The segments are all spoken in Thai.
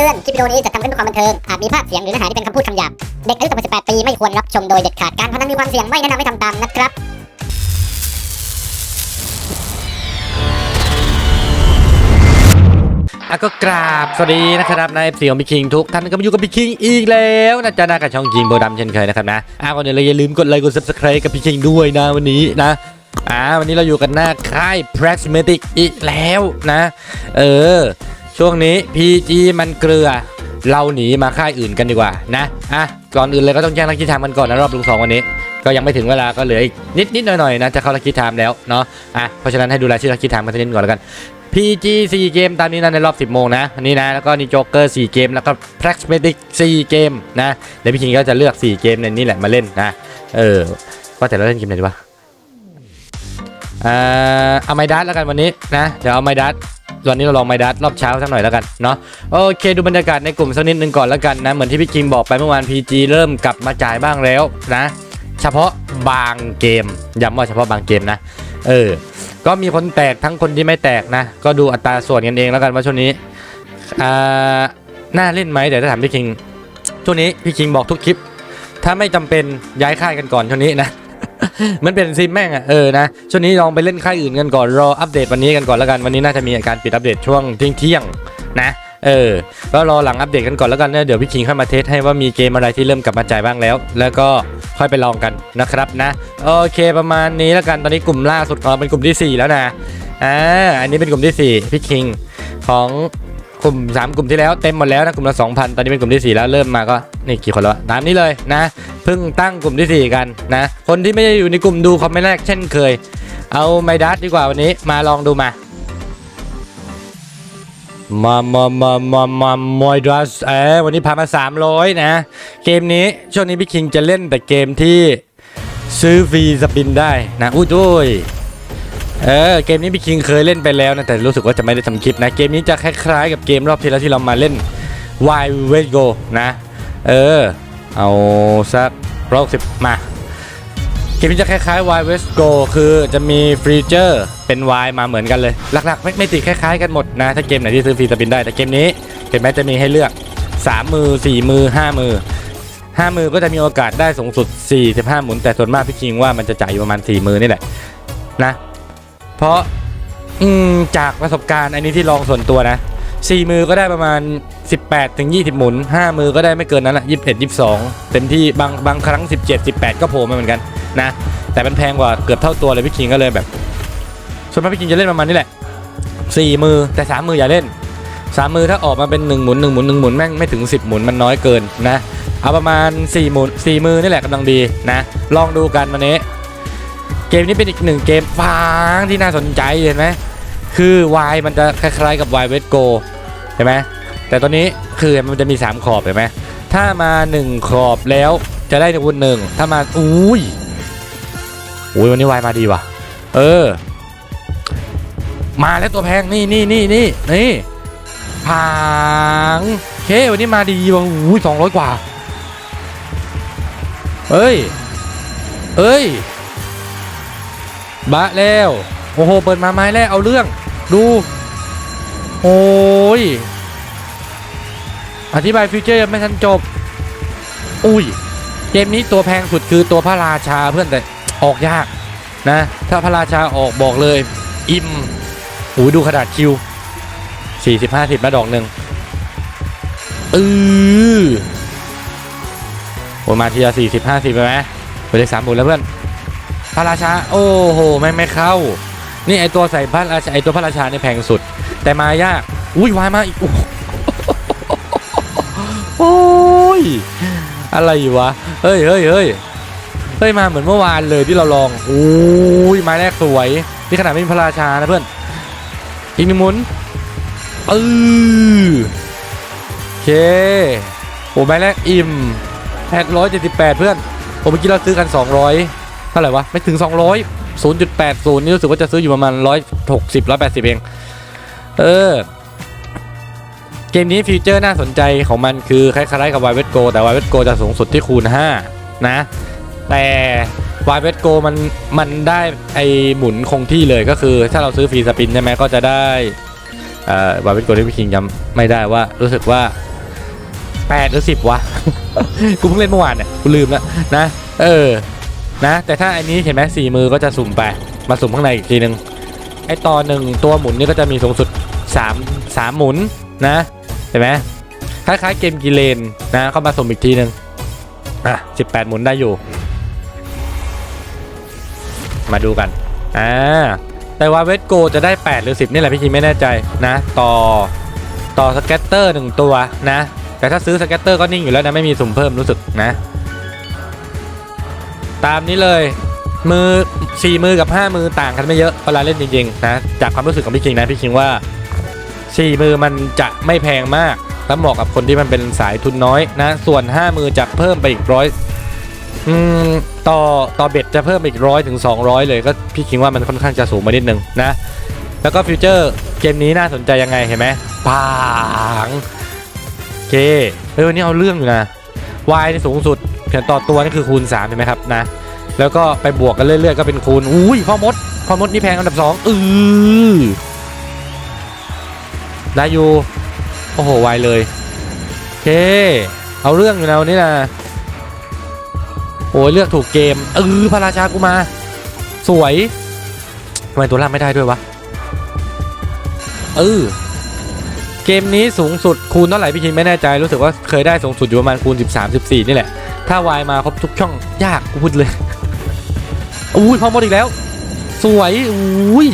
ตือน คลิปวิดีโอนี้จะทำขึ้นเพื่อความบันเทิง อาจมีภาพเสียงหรือเนื้อหาที่เป็นคำพูดคำหยาบ เด็กอายุต่ำกว่า 18 ปีไม่ควรรับชมโดยเด็ดขาด การพนันมีความเสี่ยงไม่แนะนำให้ทำตามนะครับ อะก็กราบสวัสดีนะครับนายเสียงพี่คิงทุกท่านก็มาอยู่กับพี่คิงอีกแล้วนะจ๊ะนะกับช่องคิงโบดำเช่นเคยนะครับนะอะก่อนอื่นเลยอย่าลืมกดไลค์กด subscribe กับพี่คิงด้วยนะวันนี้นะอ่าวันนี้เราอยู่กันหน้าค่าย Pragmatic อีกแล้วนะ เออ ช่วงนี้ PG มันเกลือ เราหนีมาค่ายอื่นกันดีกว่านะอะก่อนอื่นเลยก็ต้องแจ้งลักกี้ไทม์กันก่อนนะรอบลุงสองวันนี้ ก็ยังไม่ถึงเวลาก็เหลืออีกนิดนิดหน่อยหน่อยนะจะเข้าลักกี้ไทม์แล้วเนาะอะเพราะฉะนั้นให้ดูรายชื่อลักกี้ไทม์กันสักนิดก่อนแล้วกัน PG 4 เกมตามนี้นะในรอบ 10 โมงนะอันนี้นะแล้วก็นี่โจ๊กเกอร์ 4 เกม แล้วก็ Pragmatic 4เกมนะเดี๋ยวพี่คิงก็จะเลือก 4 เกมในนี้แหละมาเล่นนะเออว่าแต่เราเล่นเกมไหนดีวะ เอาไมดัสแล้วกันวันนี้นะเดี๋ยวเอาไมดัสวันนี้เราลองไมดัสรอบเช้าสักหน่อยแล้วกันเนาะโอเคดูบรรยากาศในกลุ่มสักนิดนึงก่อนแล้วกันนะเหมือนที่พี่คิงบอกไปเมื่อวาน PG เริ่มกลับมาจ่ายบ้างแล้วนะ เฉพาะบางเกมย้ำว่าเฉพาะบางเกมนะ เออ ก็มีคนแตกทั้งคนที่ไม่แตกนะ ก็ดูอัตราส่วนกันเองแล้วกันว่าช่วงนี้อ่าน่าเล่นไหมเดี๋ยวจะถามพี่คิงช่วงนี้พี่คิงบอกทุกคลิป ถ้าไม่จำเป็นย้ายค่ายกันก่อนช่วงนี้นะ มันเป็นซิมแม่งอะเออนะช่วงนี้ลองไปเล่นค่ายอื่นกันก่อนรออัปเดตวันนี้กันก่อนแล้วกันวันนี้น่าจะมีการปิดอัปเดตช่วงเที่ยงๆนะเออก็รอหลังอัปเดตกันก่อนแล้วกันนะเดี๋ยวพี่คิงค่อยมาเทสให้ว่ามีเกมอะไรที่เริ่มกลับมาจ่ายบ้างแล้ว แล้วก็ค่อยไปลองกันนะครับนะโอเคประมาณนี้แล้วกันตอนนี้กลุ่มล่าสุดของเราเป็นกลุ่มที่ 4 แล้วนะอ่าอันนี้เป็นกลุ่มที่ 4 พี่คิงของ กลุ่ม 3 กลุ่มที่แล้วเต็มหมดแล้วนะกลุ่มละ2,000 ตอนนี้เป็นกลุ่มที่ 4 แล้วเริ่มมาก็นี่กี่คนแล้วตามนี้เลยนะเพิ่งตั้งกลุ่มที่ 4 กันนะคนที่ไม่ได้อยู่ในกลุ่มดูคอมเมนต์แรกเช่นเคย เอาไมดัสดีกว่าวันนี้มาลองดูมามามามามามามอยดัสเออวันนี้พามา 300 นะ เกมนี้ช่วงนี้พี่คิงจะเล่นแต่เกมที่ซื้อฟรีสปินได้นะอุ้ยด้วย เออเกมนี้พี่คิงเคยเล่นไปแล้วนะแต่รู้สึกว่าจะไม่ได้ทำคลิปนะเกมนี้จะคล้ายๆ กับเกมรอบที่แล้วที่เรามาเล่น Wild West Go นะ เออ เอาสักรอบสิบมา เกมนี้จะคล้ายๆ Wild West Go คือจะมีฟีเจอร์เป็น Y มาเหมือนกันเลย หลักๆ ไม่ไม่ติดคล้ายๆกันหมดนะ ถ้าเกมไหนที่ซื้อฟรีสปินได้แต่เกมนี้เห็นไหมจะมีให้เลือก 3 มือ 4 มือ 5 มือ 5 มือก็จะมีโอกาสได้สูงสุด 45 หมุน แต่ส่วนมากพี่คิงว่ามันจะจ่ายอยู่ประมาณ 4 มือนี่แหละนะ เพราะอืมจากประสบการณ์อันนี้ที่ลองส่วนตัวนะ4มือก็ได้ประมาณ 18ถึง20 หมุน 5 มือก็ได้ไม่เกินนั้นละ21 22 เต็มที่บางบางครั้ง 17 18 ก็โผล่มาเหมือนกันนะ แต่มันแพงกว่าเกือบเท่าตัวเลยพี่คิงก็เลยแบบ ส่วนมากพี่คิงจะเล่นประมาณนี้แหละสี่มือแต่สามมืออย่าเล่นสามมือถ้าออกมาเป็นหนึ่งหมุนหนึ่งหมุนหนึ่งหมุนแม่งไม่ถึงสิบหมุนมันน้อยเกินนะ เอาประมาณสี่หมุนสี่มือนี่แหละกำลังดีนะ ลองดูกันวันนี้ เกมนี้เป็นอีกหนึ่งเกมฟางที่น่าสนใจเห็นไหมคือวายมันจะคล้ายๆกับวายเวสโกเห็นไหมแต่ตอนนี้คือมันจะมี 3 ขอบเห็นไหมถ้ามา 1 ขอบแล้วจะได้คูณหนึ่งถ้ามาอุ้ยอุ้ยวันนี้วายมาดีว่ะ เออ มาแล้วตัวแพงนี่นี่นี่นี่นี่พังเควันนี้มาดีว่ะอุ้ยสองร้อยกว่าเอ้ย เอ้ย บะแล้ว โอ้โห เปิดมาไม้แล้วเอาเรื่อง ดูโอ้ย อธิบายฟิวเจอร์ยังไม่ทันจบ อุ้ย เกมนี้ตัวแพงสุดคือตัวพระราชาเพื่อนแต่ออกยากนะ ถ้าพระราชาออกบอกเลย อิ่มโอ้ยดูขนาดคิว 40 50มาดอกหนึ่งอือโอ้มาทีละ40 50ไปไหมไปเลขสามหมุนแล้วเพื่อน พระราชา โอ้โห ไม่ไม่เข้า นี่ไอตัวใส่พระราชาไอตัวพระราชาเนี่ยแพงสุด แต่มายาก อุ้ยวายมาอีก โอ้ย อะไรอยู่วะ เฮ้ยเฮ้ยเฮ้ยเฮ้ยมาเหมือนเมื่อวานเลยที่เราลองโอ้ยไม้แรกสวย นี่ขนาดไม่มีพระราชานะเพื่อน อีกหนึ่งหมุนเออโอเค โอ้ไม้แรกอิ่มแปดร้อยเจ็ดสิบแปดเพื่อนโอ้เมื่อกี้เราซื้อกันสองร้อย เท่าไหร่วะ ไม่ถึง 200 0.80 นี่รู้สึกว่าจะซื้ออยู่ประมาณ 160 180 เอง เออ เกมนี้ฟีเจอร์น่าสนใจของมันคือคล้ายๆกับ w i เว t Go แต่ w i เว t Go จะสูงสุดที่คูณ 5 นะ แต่ w i เว t Go มันมันได้ไอหมุนคงที่เลยก็คือ ถ้าเราซื้อฟรีสปินใช่ไหมก็จะได้เอ่อ w i เว t Go ที่พี่คิงจำไม่ได้ว่ารู้สึกว่า 8 หรือ 10 วะ กูเพิ่งเล่นเมื่อวานเนี่ยกูลืมแล้วนะ เออ นะแต่ถ้าอันนี้เห็นไหมสี่มือก็จะสุ่มไปมาสุ่มข้างในอีกทีนึงไอตอนหนึ่งตัวหมุนนี่ก็จะมีสูงสุด3 3หมุนนะเห็นไหมคล้ายๆเกมกีเลนนะเข้ามาสุ่มอีกทีนึงอะ18 หมุนได้อยู่ มาดูกันอ่าแต่ว่าเวทโกจะได้ 8 หรือ 10 นี่แหละพี่คิมไม่แน่ใจนะ ต่อต่อสแกตเตอร์หนึ่งตัวนะ แต่ถ้าซื้อสแกตเตอร์ก็นิ่งอยู่แล้วนะ ไม่มีสุ่มเพิ่มรู้สึกนะ ตามนี้เลย มือ4มือกับ5มือต่างกันไม่เยอะเวลาเล่นจริงๆนะจากความรู้สึกของพี่คิงนะพี่คิงว่า4มือมันจะไม่แพงมากและเหมาะกับคนที่มันเป็นสายทุนน้อยนะ ส่วน 5 มือจะเพิ่มไปอีกร้อยต่อต่อเบ็ดจะเพิ่มอีกร้อยถึง 200 เลยก็พี่คิงว่ามันค่อนข้างจะสูงมานิดนึงนะ แล้วก็ฟิวเจอร์เกมนี้น่าสนใจยังไงเห็นไหมปางโอเคเฮ้ยวันนี้เอาเรื่องอยู่นะวายสูงสุด เพียงต่อตัวนี่คือคูณ3เห็นไหมครับนะแล้วก็ไปบวกกันเรื่อยๆก็เป็นคูณอุ้ยพ่อมดพ่อมดนี่แพงอันดับ2อือได้อยู่โอ้โหวายเลยโอเคเอาเรื่องอยู่นะวันนี้นะโอ้ยเลือกถูกเกมเออพระราชากูมา สวยทำไมตัวล่างไม่ได้ด้วยวะเออ เกมนี้สูงสุดคูณเท่าไหร่พี่คิงไม่แน่ใจรู้สึกว่าเคยได้สูงสุดอยู่ประมาณคูณ 13 14 นี่แหละ ถ้าวายมาครบทุกช่องยากกูพูดเลยอุ้ยพอหมดอีกแล้ว สวยอุ้ย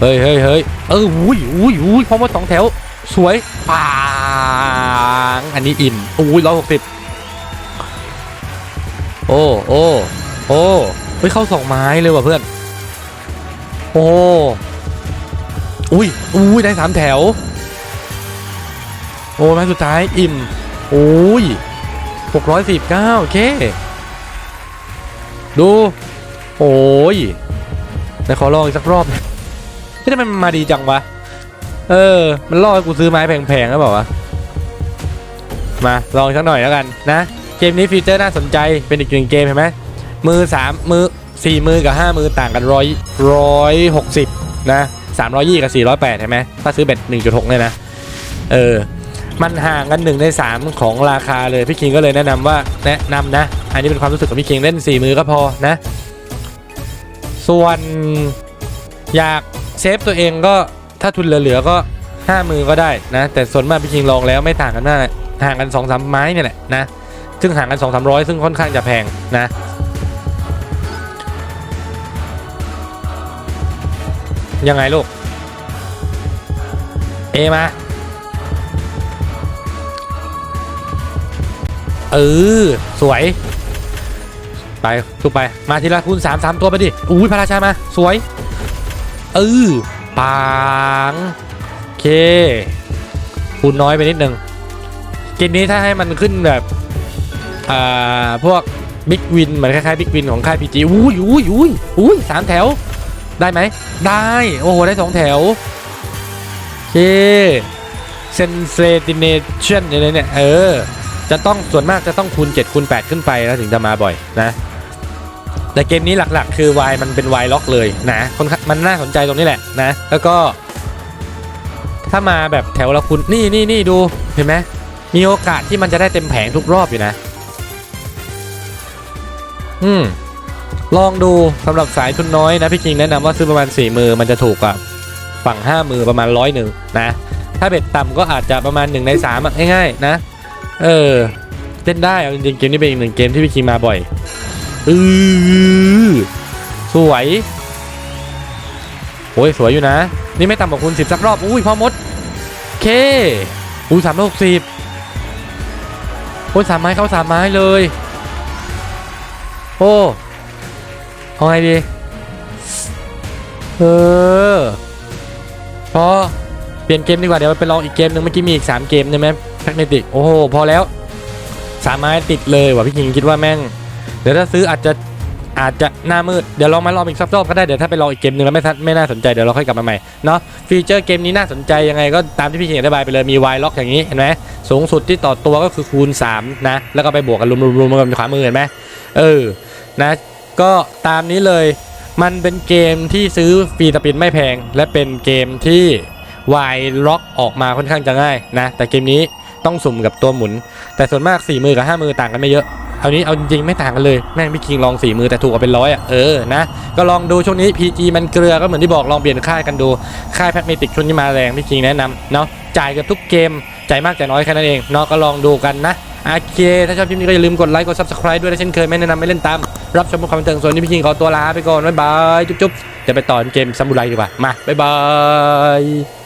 เฮ้ยเฮ้ยเฮ้ยเอออุ้ยอุ้ยอุ้ยพอหมดสองแถว สวยปางอันนี้อิ่มอุ้ยร้อยหกสิบโอ้โอ้โอ้เฮ้ยเข้าสองไม้เลยว่ะเพื่อน โอ้ อุ้ยอุ้ยได้สามแถว โอ้แม่สุดท้ายอิ่มโอ้ยหกร้อยสิบเก้าโอเค ดู โอ้ยแต่ขอลองอีกสักรอบนี่ทำไมมันมาดีจังวะ เออ มันล่อให้กูซื้อไม้แพงๆแล้วเปล่าวะมา ลองสักหน่อยแล้วกันนะ เกมนี้ฟีเจอร์น่าสนใจเป็นอีกหนึ่งเกมเห็นไหมมือสามมือสี่มือกับห้ามือต่างกันร้อยร้อยหกสิบนะ สามร้อยยี่กับสี่ร้อยแปดใช่ไหมถ้าซื้อเบ็ดหนึ่งจุดหกเนี่ยนะ เออ มันห่างกันหนึ่งในสามของราคาเลย พี่คิงก็เลยแนะนำว่าแนะนำนะ อันนี้เป็นความรู้สึกของพี่คิงเล่นสี่มือก็พอนะ ส่วนอยากเซฟตัวเองก็ถ้าทุนเหลือๆก็ห้ามือก็ได้นะ แต่ส่วนมากพี่คิงลองแล้วไม่ต่างกันมากห่างกันสองสามไม้เนี่ยแหละนะ ซึ่งห่างกันสองสามร้อยซึ่งค่อนข้างจะแพงนะ ยังไงลูก เอมา เออ สวย ไปทุกไป มาทีละคูณสามสามตัวไปดิ อุ้ยพระราชามา สวย เออปางเคคูณน้อยไปนิดนึงเกมนี้ถ้าให้มันขึ้นแบบ อ่า พวกบิ๊กวิน เหมือนคล้ายๆบิ๊กวินของค่ายพีจีอุ้ยอุ้ยอุ้ยอุ้ยสามแถว ได้ไหม ได้ โอ้โห ได้สองแถว โอเคเซนเซติเนชั่นอะไรเนี่ย เออ จะต้องส่วนมากจะต้องคูณ7คูณ8 ขึ้นไปแล้วถึงจะมาบ่อยนะ แต่เกมนี้หลักๆ คือ Y มันเป็น Y ล็อกเลยนะคอนมันน่าสนใจตรงนี้แหละนะ แล้วก็ ถ้ามาแบบแถวละคุณนี่นี่นี่ดูเห็นไหมมีโอกาสที่มันจะได้เต็มแผงทุกรอบอยู่นะ อืม ลองดูสำหรับสายทุนน้อยนะพี่คิงแนะนำว่าซื้อประมาณ 4 มือมันจะถูกกว่าฝั่ง 5 มือประมาณร้อยหนึ่งนะ ถ้าเบ็ดต่ำก็อาจจะประมาณ1ใน3อะง่ายๆนะ เออเล่นได้เอาจริงๆเกมนี้เป็นอีกหนึ่งเกมที่พี่คิงมาบ่อยอือสวยโอ้ยสวยอยู่นะ นี่ไม่ต่ำกว่าคูณ10สักรอบอุ้ยพ่อมดเคอุ้ยสามร้อยหกสิบโอ้ยสามไม้เข้าสามไม้เลย โอ้ เอาไงดีเออพอเปลี่ยนเกมดีกว่าเดี๋ยวไปลองอีกเกมหนึ่งเมื่อกี้มีอีก 3 เกมใช่ไหมแพ็กเนติกโอ้โหพอแล้วสามไม้ติดเลยว่ะพี่คิงคิดว่าแม่ง เดี๋ยวถ้าซื้ออาจจะอาจจะหน้ามืดเดี๋ยวลองมาลองอีกสักรอบก็ได้เดี๋ยวถ้าไปลองอีกเกมหนึ่งแล้วไม่ทันไม่น่าสนใจเดี๋ยวเราค่อยกลับมาใหม่เนาะฟีเจอร์เกมนี้น่าสนใจยังไงก็ตามที่พี่คิงอธิบายไปเลยมีวายล็อกอย่างนี้เห็นไหมสูงสุดที่ต่อตัวก็คือคูณ 3 นะ แล้วก็ไปบวกกันรวมๆๆกันขวามือเห็นไหมเออนะ ก็ตามนี้เลย มันเป็นเกมที่ซื้อฟรีสปินไม่แพง และเป็นเกมที่วายล็อกออกมาค่อนข้างจะง่ายนะ แต่เกมนี้ต้องสุ่มกับตัวหมุน แต่ส่วนมาก 4 มือกับ 5 มือต่างกันไม่เยอะ เอานี้เอาจริงไม่ต่างกันเลย แม่งพี่คิงลอง 4 มือแต่ถูกกว่าเป็นร้อยอะ เออ นะ ก็ลองดูช่วงนี้ PG มันเกลือก็เหมือนที่บอกลองเปลี่ยนค่ายกันดู ค่ายแพทเมติกช่วงนี้มาแรงพี่คิงแนะนำเนาะ จ่ายกับทุกเกม จ่ายมากจ่ายน้อยแค่นั้นเอง เนาะ ก็ลองดูกันนะ โอเค ถ้าชอบคลิปนี้ก็อย่าลืมกดไลค์ กด subscribe ด้วยนะเช่นเคยไม่แนะนำไม่เล่นตาม รับชมความบันเทิงส่วนนี้พี่ชิงขอตัวลาไปก่อน บ๊ายบาย จุ๊บๆจะไปต่อเกมซัมบูไรดีกว่า มา บ๊ายบาย